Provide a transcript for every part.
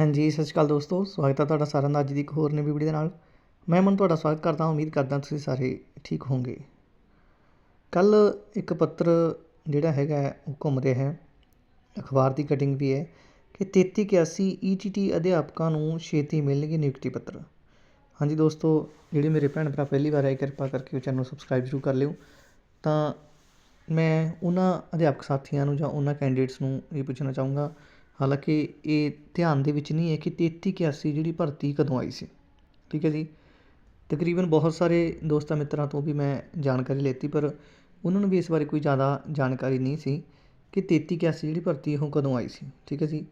ਹਾਂਜੀ, ਸਤਿ ਸ਼੍ਰੀ ਅਕਾਲ ਦੋਸਤੋ, ਸਵਾਗਤ ਹੈ ਤੁਹਾਡਾ ਸਾਰਿਆਂ ਦਾ ਅੱਜ ਦੀ ਇੱਕ ਹੋਰ ਨਵੀਂ ਵੀਡੀਓ ਦੇ ਨਾਲ। ਮੈਂ ਮਨ ਤੁਹਾਡਾ ਸਵਾਗਤ ਕਰਦਾ ਹਾਂ, ਉਮੀਦ ਕਰਦਾ ਤੁਸੀਂ ਸਾਰੇ ਠੀਕ ਹੋਵੋਗੇ। ਕੱਲ ਇੱਕ ਪੱਤਰ ਜਿਹੜਾ ਹੈਗਾ ਉਹ ਘੁੰਮ ਰਿਹਾ ਹੈ। ਅਖਬਾਰ ਦੀ ਕਟਿੰਗ ਵੀ ਹੈ ਕਿ 3381 ਈਟੀਟੀ ਅਧਿਆਪਕਾਂ ਨੂੰ ਛੇਤੀ ਮਿਲਣਗੇ ਨਿਯੁਕਤੀ ਪੱਤਰ। ਹਾਂਜੀ ਦੋਸਤੋ, ਜਿਹੜੇ ਮੇਰੇ ਭੈਣ ਭਰਾ ਪਹਿਲੀ ਵਾਰ ਆਏ, ਕਿਰਪਾ ਕਰਕੇ ਉਹ ਚੈਨਲ ਨੂੰ ਸਬਸਕ੍ਰਾਈਬ ਜ਼ਰੂਰ ਕਰ ਲਿਓ। ਤਾਂ ਮੈਂ ਉਹਨਾਂ ਅਧਿਆਪਕ ਸਾਥੀਆਂ ਨੂੰ ਜਾਂ ਉਹਨਾਂ ਕੈਂਡੀਡੇਟਸ ਨੂੰ ਇਹ ਪੁੱਛਣਾ ਚਾਹੂੰਗਾ ਹਾਲਾਂਕਿ ਇਹ ਧਿਆਨ ਦੇ ਵਿੱਚ ਨਹੀਂ ਹੈ ਕਿ 3381 ਜਿਹੜੀ ਭਰਤੀ ਕਦੋਂ ਆਈ ਸੀ। ਠੀਕ ਹੈ ਜੀ? ਤਕਰੀਬਨ ਬਹੁਤ ਸਾਰੇ ਦੋਸਤਾਂ ਮਿੱਤਰਾਂ ਤੋਂ ਵੀ ਮੈਂ ਜਾਣਕਾਰੀ ਲੈਤੀ, ਪਰ ਉਹਨਾਂ ਨੂੰ ਵੀ ਇਸ ਬਾਰੇ ਕੋਈ ਜ਼ਿਆਦਾ ਜਾਣਕਾਰੀ ਨਹੀਂ ਸੀ ਕਿ 3381 ਜਿਹੜੀ ਭਰਤੀ ਉਹ ਕਦੋਂ ਆਈ ਸੀ। ਠੀਕ ਹੈ ਜੀ?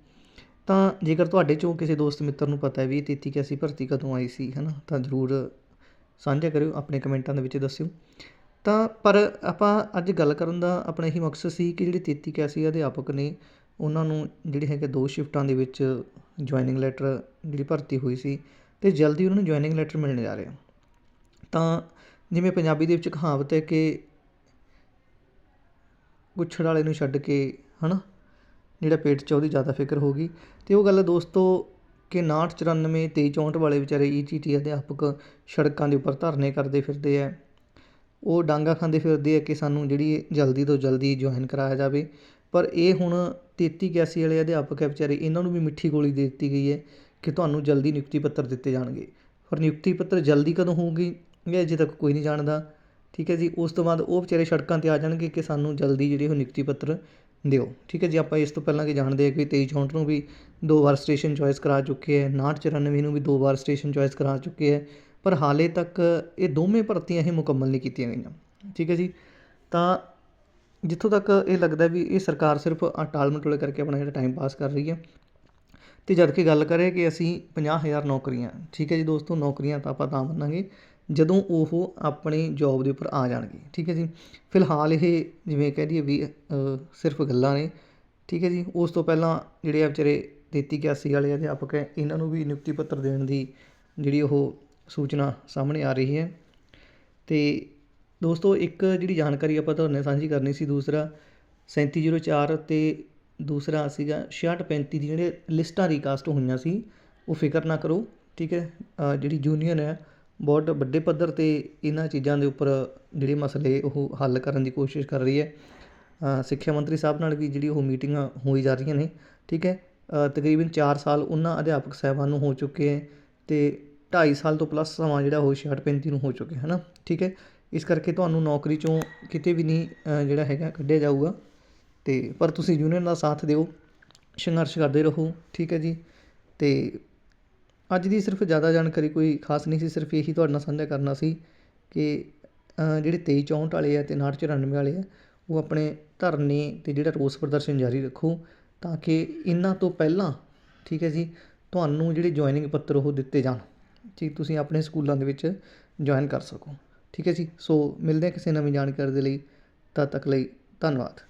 ਤਾਂ ਜੇਕਰ ਤੁਹਾਡੇ ਚੋਂ ਕਿਸੇ ਦੋਸਤ ਮਿੱਤਰ ਨੂੰ ਪਤਾ ਹੈ ਵੀ 3381 ਭਰਤੀ ਕਦੋਂ ਆਈ ਸੀ ਹੈ ਨਾ ਤਾਂ ਜ਼ਰੂਰ ਸਾਂਝਾ ਕਰਿਓ, ਆਪਣੇ ਕਮੈਂਟਾਂ ਦੇ ਵਿੱਚ ਦੱਸਿਓ। ਤਾਂ ਪਰ ਆਪਾਂ ਅੱਜ ਗੱਲ ਕਰਨ ਦਾ ਆਪਣਾ ਇਹੀ ਮਕਸਦ ਸੀ ਕਿ ਜਿਹੜੇ 3381 ਅਧਿਆਪਕ ਨੇ ਉਹਨਾਂ ਨੂੰ ਜਿਹੜੇ ਹੈਗੇ ਦੋ ਸ਼ਿਫਟਾਂ ਦੇ ਵਿੱਚ ਜੁਆਇਨਿੰਗ ਲੈਟਰ ਜਿਹੜੀ ਭਰਤੀ ਹੋਈ ਸੀ ਅਤੇ ਜਲਦੀ ਉਹਨਾਂ ਨੂੰ ਜੁਆਇਨਿੰਗ ਲੈਟਰ ਮਿਲਣ ਜਾ ਰਿਹਾ ਤਾਂ ਜਿਵੇਂ ਪੰਜਾਬੀ ਦੇ ਵਿੱਚ ਕਹਾਵਤ ਹੈ ਕਿ ਗੁੱਛੜ ਵਾਲੇ ਨੂੰ ਛੱਡ ਕੇ, ਹਨਾ, ਜਿਹੜਾ ਪੇਟ 'ਚ ਉਹਦੀ ਜ਼ਿਆਦਾ ਫਿਕਰ ਹੋ ਗਈ। ਤੇ ਉਹ ਗੱਲ ਹੈ ਦੋਸਤੋ ਕਿ 59 94 23 64 ਵਾਲੇ ਵਿਚਾਰੇ ਈਟੀਟੀ ਅਧਿਆਪਕ ਸੜਕਾਂ ਦੇ ਉੱਪਰ ਧਰਨੇ ਕਰਦੇ ਫਿਰਦੇ ਆ। ਉਹ ਡਾਂਗਾ ਖਾਂਦੇ ਫਿਰਦੇ ਆ ਕਿ ਸਾਨੂੰ ਜਿਹੜੀ ਜਲਦੀ ਤੋਂ ਜਲਦੀ ਜੁਆਇਨ ਕਰਾਇਆ ਜਾਵੇ। ਪਰ ਇਹ ਹੁਣ 33 81 ਵਾਲੇ ਅਧਿਆਪਕ ਹੈ ਵਿਚਾਰੇ, ਇਹਨਾਂ ਨੂੰ ਵੀ ਮਿੱਠੀ ਗੋਲੀ ਦੇ ਦਿੱਤੀ ਗਈ ਹੈ ਕਿ ਤੁਹਾਨੂੰ ਜਲਦੀ ਨਿਯੁਕਤੀ ਪੱਤਰ ਦਿੱਤੇ ਜਾਣਗੇ। ਪਰ ਨਿਯੁਕਤੀ ਪੱਤਰ ਜਲਦੀ ਕਦੋਂ ਹੋਊਗੀ, ਇਹ ਅਜੇ ਤੱਕ ਕੋਈ ਨਹੀਂ ਜਾਣਦਾ। ਠੀਕ ਹੈ ਜੀ, ਉਸ ਤੋਂ ਬਾਅਦ ਉਹ ਵਿਚਾਰੇ ਸੜਕਾਂ 'ਤੇ ਆ ਜਾਣਗੇ ਕਿ ਸਾਨੂੰ ਜਲਦੀ ਜਿਹੜੀ ਉਹ ਨਿਯੁਕਤੀ ਪੱਤਰ ਦਿਓ। ਠੀਕ ਹੈ ਜੀ, ਆਪਾਂ ਇਸ ਤੋਂ ਪਹਿਲਾਂ ਕਿ ਜਾਣਦੇ ਹਾਂ ਕਿ 23 64 ਨੂੰ ਵੀ ਦੋ ਵਾਰ ਸਟੇਸ਼ਨ ਚੋਇਸ ਕਰਾ ਚੁੱਕੇ ਹੈ 59 94 ਨੂੰ ਵੀ ਦੋ ਵਾਰ ਸਟੇਸ਼ਨ ਚੋਇਸ ਕਰਾ ਚੁੱਕੇ ਹੈ, ਪਰ ਹਾਲੇ ਤੱਕ ਇਹ ਦੋਵੇਂ ਭਰਤੀਆਂ ਇਹ ਮੁਕੰਮਲ ਨਹੀਂ ਕੀਤੀਆਂ ਗਈਆਂ। ਠੀਕ ਹੈ ਜੀ, ਤਾਂ ਜਿੱਥੋਂ ਤੱਕ ਇਹ ਲੱਗਦਾ ਵੀ ਇਹ ਸਰਕਾਰ ਸਿਰਫ ਆਹ ਟਾਲ ਮਟੋਲੇ ਕਰਕੇ ਆਪਣਾ ਜਿਹੜਾ ਟਾਈਮ ਪਾਸ ਕਰ ਰਹੀ ਹੈ। ਤੇ ਜਦ ਕਿ ਗੱਲ ਕਰੇ ਕਿ ਅਸੀਂ 50000 ਨੌਕਰੀਆਂ, ਠੀਕ ਹੈ ਜੀ ਦੋਸਤੋ, ਨੌਕਰੀਆਂ ਤਾਂ ਆਪਾਂ ਤਾਂ ਮੰਨਾਂਗੇ, ਜਦੋਂ ਉਹ ਆਪਣੀ ਜੌਬ ਦੇ ਉੱਪਰ ਆ ਜਾਣਗੇ, ਠੀਕ ਹੈ ਜੀ। ਫਿਲਹਾਲ ਇਹ ਜਿਵੇਂ ਕਹਿ ਦਈਏ ਵੀ ਸਿਰਫ ਗੱਲਾਂ ਨੇ, ਠੀਕ ਹੈ ਜੀ। ਉਸ ਤੋਂ ਪਹਿਲਾਂ ਜਿਹੜੇ ਆ ਵਿਚਾਰੇ 33 81 ਵਾਲੇ ਅਧਿਆਪਕ ਹੈ, ਇਹਨਾਂ ਨੂੰ ਵੀ ਨਿਯੁਕਤੀ ਪੱਤਰ ਦੇਣ ਦੀ ਜਿਹੜੀ ਉਹ ਸੂਚਨਾ ਸਾਹਮਣੇ ਆ ਰਹੀ ਹੈ। ਤੇ ਦੋਸਤੋ, ਇੱਕ ਜਿਹੜੀ ਜਾਣਕਾਰੀ ਆਪਾਂ ਤੁਹਾਡੇ ਨਾਲ ਸਾਂਝੀ ਕਰਨੀ ਸੀ, ਦੂਸਰਾ 3704 ਤੇ ਦੂਸਰਾ ਸੀਗਾ 6635 ਦੀ ਜਿਹੜੇ ਲਿਸਟਾਂ ਰੀਕਾਸਟ ਹੋਈਆਂ ਸੀ, ਉਹ ਫਿਕਰ ਨਾ ਕਰੋ, ਠੀਕ ਹੈ? ਜਿਹੜੀ ਯੂਨੀਅਨ ਹੈ, ਬਹੁਤ ਵੱਡੇ ਪੱਧਰ ਤੇ ਇਹਨਾਂ ਚੀਜ਼ਾਂ ਦੇ ਉੱਪਰ ਜਿਹੜੇ ਮਸਲੇ ਉਹ ਹੱਲ ਕਰਨ ਦੀ ਕੋਸ਼ਿਸ਼ ਕਰ ਰਹੀ ਹੈ। ਸਿੱਖਿਆ ਮੰਤਰੀ ਸਾਹਿਬ ਨਾਲ ਵੀ ਜਿਹੜੀ ਉਹ ਮੀਟਿੰਗਾਂ ਹੋਈ ਜਾ ਰਹੀਆਂ ਨੇ, ਠੀਕ ਹੈ? ਤਕਰੀਬਨ 4 ਸਾਲ ਉਹਨਾਂ ਅਧਿਆਪਕ ਸਾਹਿਬਾਨ ਨੂੰ ਹੋ ਚੁੱਕੇ ਹੈ ਤੇ 2.5 ਸਾਲ ਤੋਂ ਪਲੱਸ ਸਮਾਂ ਜਿਹੜਾ ਉਹ 6635 ਨੂੰ ਹੋ ਚੁੱਕਿਆ, ਹੈ ਨਾ? ਠੀਕ ਹੈ? ਇਸ ਕਰਕੇ ਤੁਹਾਨੂੰ ਨੌਕਰੀ ਚੋਂ ਕਿਤੇ ਵੀ ਨਹੀਂ ਜਿਹੜਾ ਹੈਗਾ ਕੱਢਿਆ ਜਾਊਗਾ। ਅਤੇ ਪਰ ਤੁਸੀਂ ਯੂਨੀਅਨ ਦਾ ਸਾਥ ਦਿਓ, ਸੰਘਰਸ਼ ਕਰਦੇ ਰਹੋ, ਠੀਕ ਹੈ ਜੀ। ਅਤੇ ਅੱਜ ਦੀ ਸਿਰਫ ਜ਼ਿਆਦਾ ਜਾਣਕਾਰੀ ਕੋਈ ਖਾਸ ਨਹੀਂ ਸੀ, ਸਿਰਫ ਇਹੀ ਤੁਹਾਡੇ ਨਾਲ ਸਾਂਝਾ ਕਰਨਾ ਸੀ ਕਿ ਜਿਹੜੇ 23 64 ਵਾਲੇ ਆ ਤੇ 59 94 ਵਾਲੇ ਆ, ਉਹ ਆਪਣੇ ਧਰਨੇ ਤੇ ਜਿਹੜਾ ਰੋਸ ਪ੍ਰਦਰਸ਼ਨ ਜਾਰੀ ਰੱਖੋ ਤਾਂ ਕਿ ਇਹਨਾਂ ਤੋਂ ਪਹਿਲਾਂ, ਠੀਕ ਹੈ ਜੀ, ਤੁਹਾਨੂੰ ਜਿਹੜੇ ਜੁਆਇਨਿੰਗ ਪੱਤਰ ਉਹ ਦਿੱਤੇ ਜਾਣ। ਠੀਕ ਤੁਸੀਂ ਆਪਣੇ ਸਕੂਲਾਂ ਦੇ ਵਿੱਚ ਜੁਆਇਨ ਕਰ ਸਕੋ। ਠੀਕ ਹੈ ਜੀ? ਸੋ ਮਿਲਦੇ ਹਾਂ ਕਿਸੇ ਨਵੀਂ ਜਾਣਕਾਰੀ ਦੇ ਲਈ। ਤਦ ਤੱਕ ਲਈ ਧੰਨਵਾਦ।